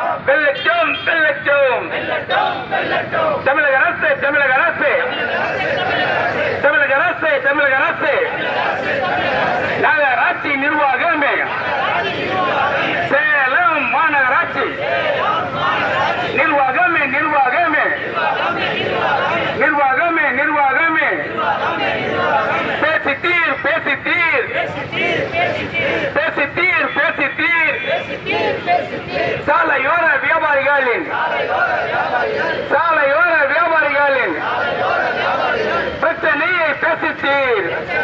வெள்ளட்டும் வெள்ளட்டும் தமிழக அரசு தமிழக அரசு. தமிழக அரசு தமிழக அரசு. நகராட்சி நிர்வாகமே. decir.